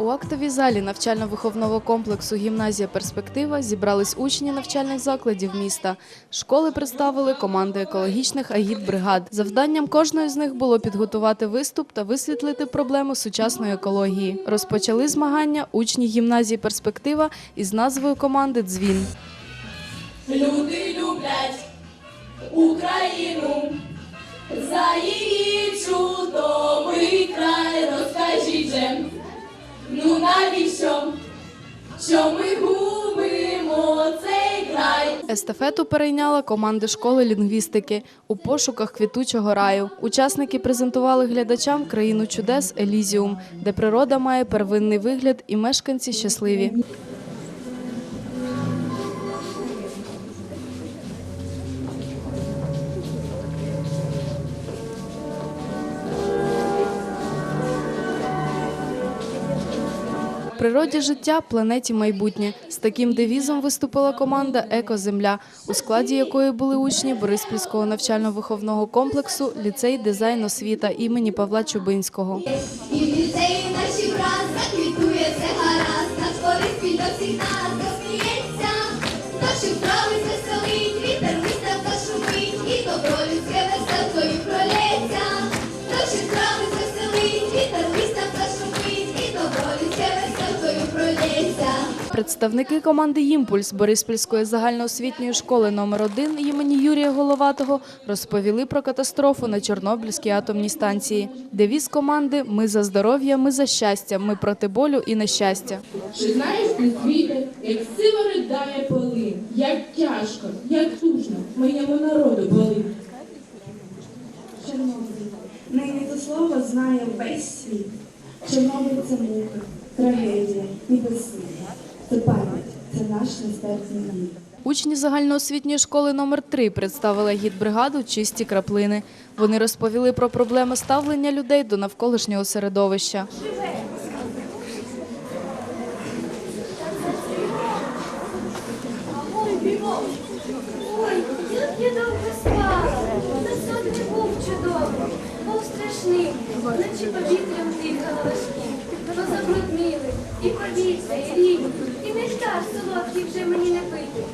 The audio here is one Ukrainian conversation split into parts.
У актовій залі навчально-виховного комплексу Гімназія Перспектива зібрались учні навчальних закладів міста. Школи представили команди екологічних агітбригад. Завданням кожної з них було підготувати виступ та висвітлити проблему сучасної екології. Розпочали змагання учні гімназії Перспектива із назвою команди Дзвін. Люди люблять Україну за її чудовий Що ми губимо цей край? Естафету перейняла команда школи лінгвістики у пошуках квітучого раю. Учасники презентували глядачам країну чудес Елізіум, де природа має первинний вигляд і мешканці щасливі. Природі життя, планеті майбутнє. З таким девізом виступила команда Екоземля, у складі якої були учні Бориспільського навчально-виховного комплексу ліцей дизайн освіта імені Павла Чубинського. І в ліцеї наші враз заквітує все гаразд, наш Бориспіль до всіх нас Представники команди «Імпульс» Бориспільської загальноосвітньої школи номер 1 імені Юрія Головатого розповіли про катастрофу на Чорнобильській атомній станції. Девіз команди Ми за здоров'я, ми за щастя, ми проти болю і нещастя. Чи знаєш ти світе, як сила ридає полин, як тяжко, як тужно моєму народу болить. Чорнобиль. Нині це слово знає весь світ. Чорнобиль це мука, трагедія і безсилля. Це пам'ять, це наш нестерпний біль. Учні загальноосвітньої школи номер 3 представили гідбригаду Чисті краплини. Вони розповіли про проблеми ставлення людей до навколишнього середовища. Ой, я довго спала, та сон не був чудовий, був страшний, наче повітрям дихали важкі, то забруднили, і повітря, і солодкий вже мені не пити.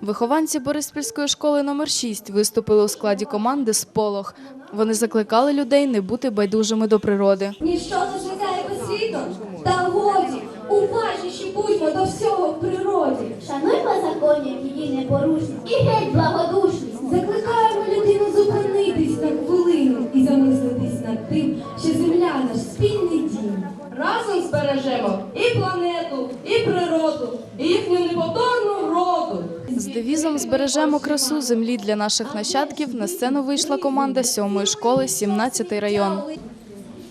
Вихованці Бориспільської школи номер 6 виступили у складі команди Сполох. Вони закликали людей не бути байдужими до природи. Ніщо не зникає без світу, та годі, уважніші будьмо до всього в природі. Шануймо законів її непорушність і геть благодушність. Закликаємо людину зупинитись на хвилину і замислитись над тим, що земля наш спільний дім. Разом збережемо і планету, і природу, і їхню неповторну вроду. З девізом Збережемо красу землі для наших нащадків на сцену вийшла команда 7-ї школи, 17-й район.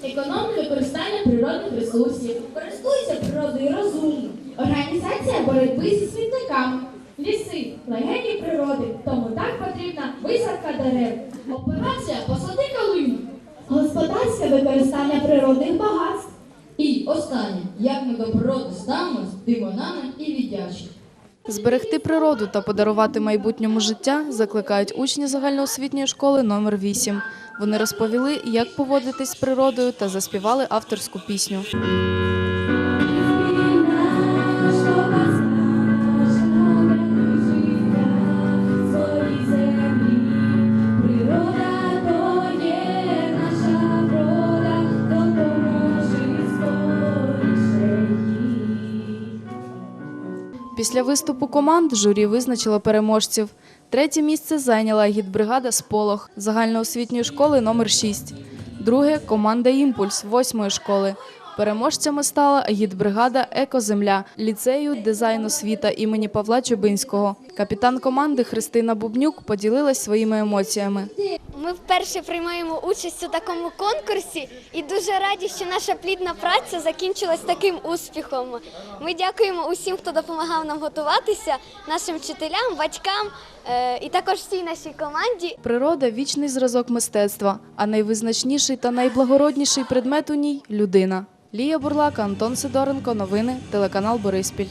Економне використання природних ресурсів. Користуйся природою розумно. Організація боротьби зі смітниками. Ліси, легені природи, тому так потрібна висадка дерев. Операція посади калину. Господарське використання природних багатств. І останнє, як ми до природи вона нам і віддячить. Зберегти природу та подарувати майбутньому життя закликають учні загальноосвітньої школи номер 8. Вони розповіли, як поводитись з природою та заспівали авторську пісню. Після виступу команд журі визначило переможців. Третє місце зайняла гідбригада Сполох загальноосвітньої школи номер 6. Друге команда Імпульс восьмої школи. Переможцями стала гідбригада Екоземля ліцею дизайн освіта імені Павла Чубинського. Капітан команди Христина Бубнюк поділилась своїми емоціями. Ми вперше приймаємо участь у такому конкурсі і дуже раді, що наша плідна праця закінчилась таким успіхом. Ми дякуємо усім, хто допомагав нам готуватися, нашим вчителям, батькам е, і також всій нашій команді. Природа вічний зразок мистецтва, а найвизначніший та найблагородніший предмет у ній людина. Лія Бурлака, Антон Сидоренко. Новини, телеканал Бориспіль.